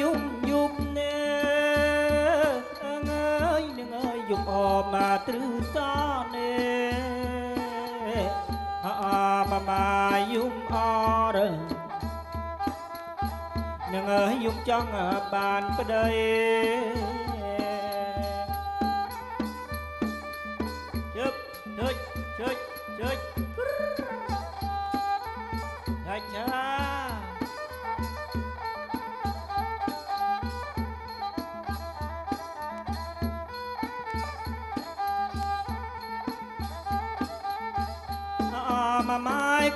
ยุบยุบเนื้อเงเอ้ยนึงเอ้ยยุบออกมาตรึซาเนอามามายุบออเรนึงเอ้ยยุบจังบานประเดย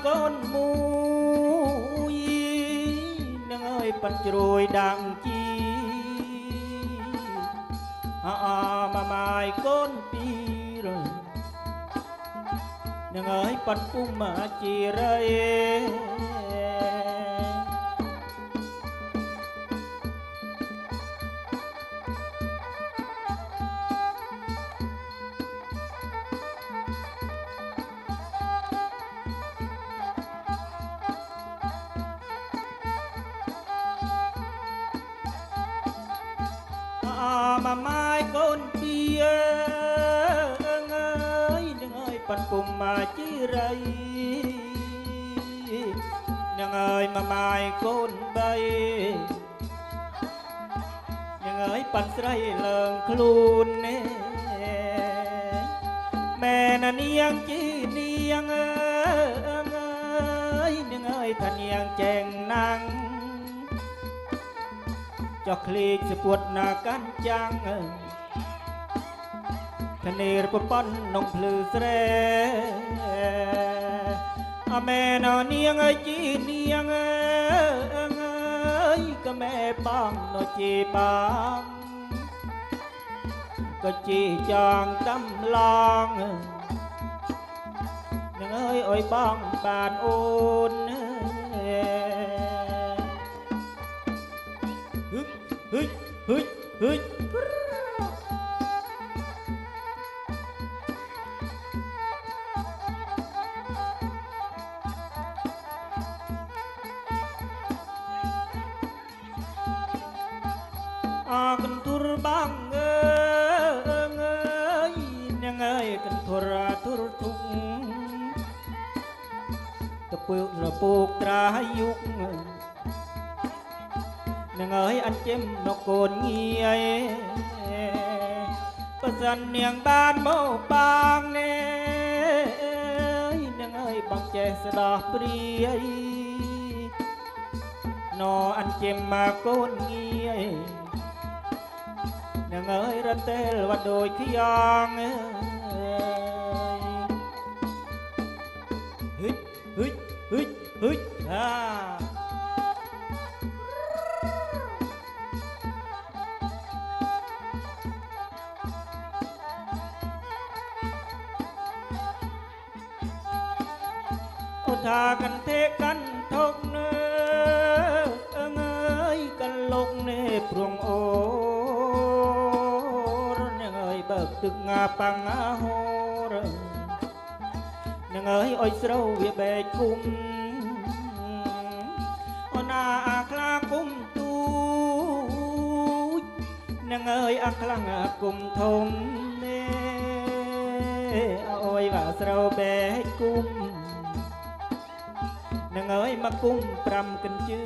កូនមួយនឹងអើយប៉ាន់ជ្រួយដាំងជីអាមកម៉ាយកូនពីរនឹងអើយប៉ាន់ពុំមកជីរៃ ប៉ាន់ពុំមកជីរៃនឹងអើយមកម៉ាយកូនបីនឹងអើយប៉ាន់ស្រីឡើងខ្លួននេះមែននាងជីនាងអើយនឹងអើយថានាងចែងណាំងចុះคลีកសពួតណាកាន់ចាំង ធ្នេរពប៉ុននំភ្លឺស្រែអមែននាងអើយជីនាងអើយក៏មែបងនោះជីបងក៏ជីចងតំឡងនាងអើយអើយបងបានអូនហឹកហឹកហឹកហឹក បាំងអើងអើយនាងអើយកន្ទុរទុរទុកតពើរពោកត្រាយុកនឹងអើយអញ្ចឹមមកកូនងាយបើសិននាងបានមកបងនេះនឹងអើយបងចេះស្ដោះព្រាយណអញ្ចឹមមកកូនងាយ នឹងអើយរត់ទេលវត្តដូចខ្យងហឹចហឹចហឹចហឹចអាឧថាកន្ទេកាន់ថុកនើអើងអើយកលុកនេះព្រួងអូរ ទឹកងាប៉ាំងអាហូរនឹងអើយអុយស្រូវវាបែកគុំអូណាអាខ្លាគុំទូចនឹងអើយអាខ្លាំងអាគុំធំនេះអើយបាស្រូវបែកគុំនឹងអើយមកគុំ5កញ្ជើ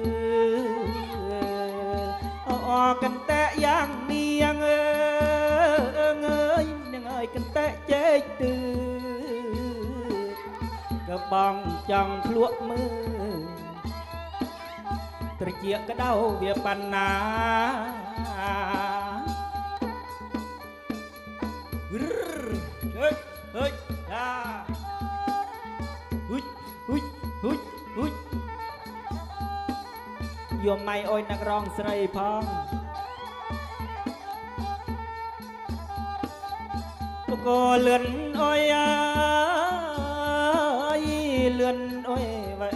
អអកន្តែយ៉ាងនា កន្តែជែកទឺកបងចង់ភ្លក់មើលត្រជាក្តៅវាបណ្ណាហេហេតាហ៊ុចហ៊ុចហ៊ុចហ៊ុចយកម៉ៃអុយអ្នករងស្រីផង កលឿនអុយអើយលឿនអុយវ៉ែ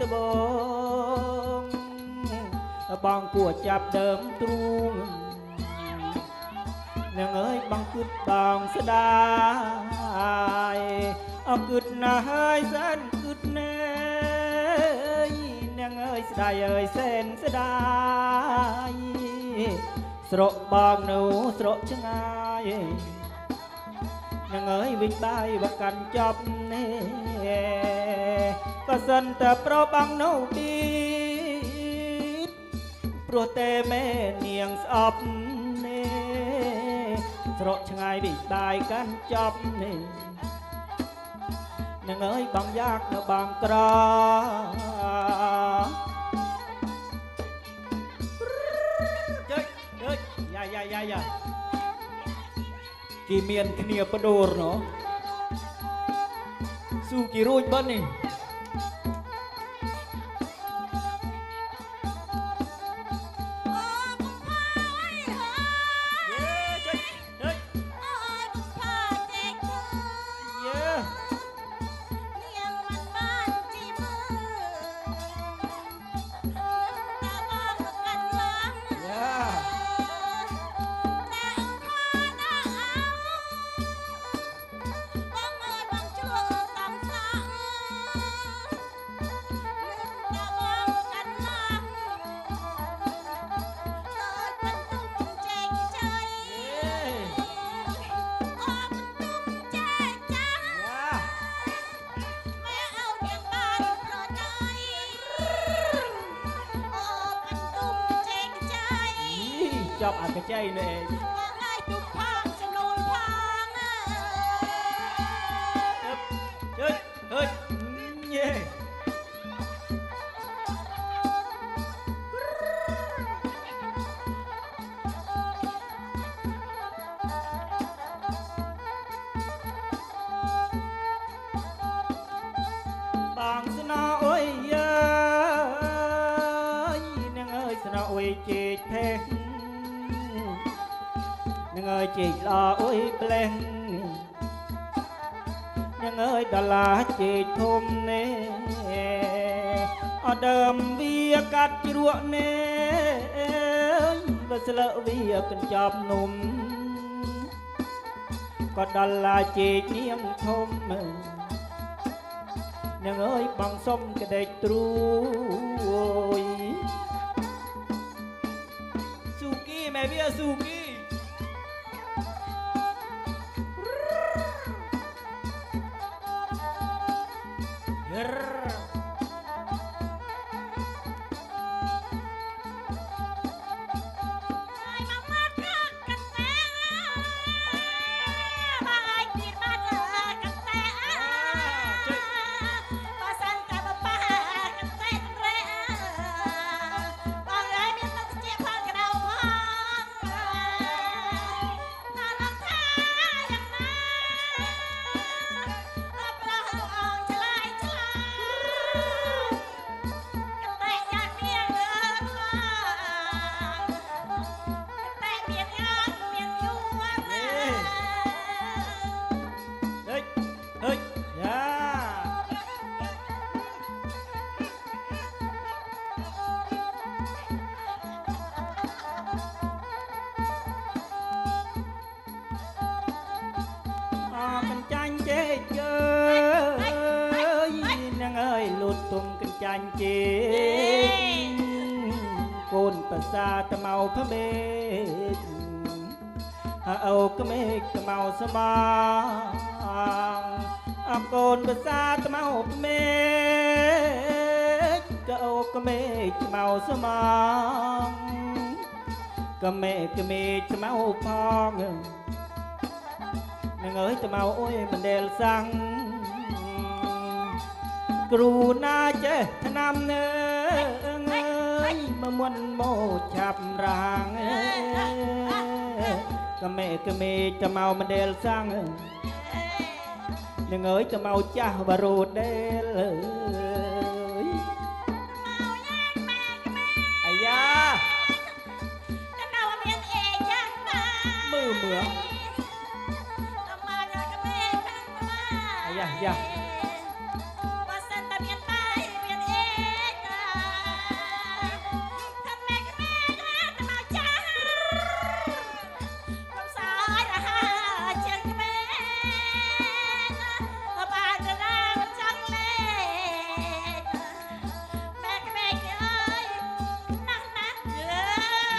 ត្បូងបងគួរចាប់ដើមទ្រូងនឹងអើយបងគិតបងស្ដាយអគិតណាស់ហើយសែនគិតណែនឹងអើយស្ដាយអើយសែនស្ដាយស្រកបងនៅស្រកឆ្ងាយ នឹងអើយវិញបាយបកាន់ចាប់នេះបើសិនតែប្របងនៅទីព្រោះតែមែនាងស្អប់នេះស្រកឆ្ងាយវិញបាយកាន់ចាប់នេះនឹងអើយបងយ៉ាក់នៅបងក្រចុចចុចយ៉ាយ៉ាយ៉ាយ៉ា គេមានគ្នាបដូរណោះស៊ូគេរួចបិននេះ jawab apa cai ini nâng ơi chị lo ơi blen នឹងអើយដល់ឡាជេកធំនេះអត់ដើមវាកាត់ជ្រក់នេះបើស្លើកវាកញ្ចប់នំក៏ដល់ឡាជេកនាងធំនឹងអើយបងសុំក្ដេចត្រួ គីម៉ែ nâng ơi lụt tung canh chanh chế côn bà sa ta mau phá mê អូក្មេកខ្មៅស្មាអមកូនភាសាត្គ្រូណាចេះឆ្នាំនើអើយមកមុនមកចាប់រាងអើយកមេកមេតមកមិនដែលសាំងនឹងអើយតមកចាស់បរោដែលអើយអាយ៉ាមើលមើលអាយ៉ាយ៉ា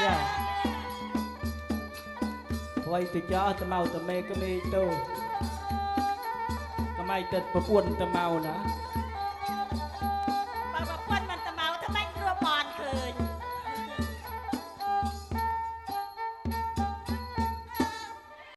ចាថ្មីទៅចោតមកតមេកមេទៅកម៉ៃទឹកប្រពួនតមកណា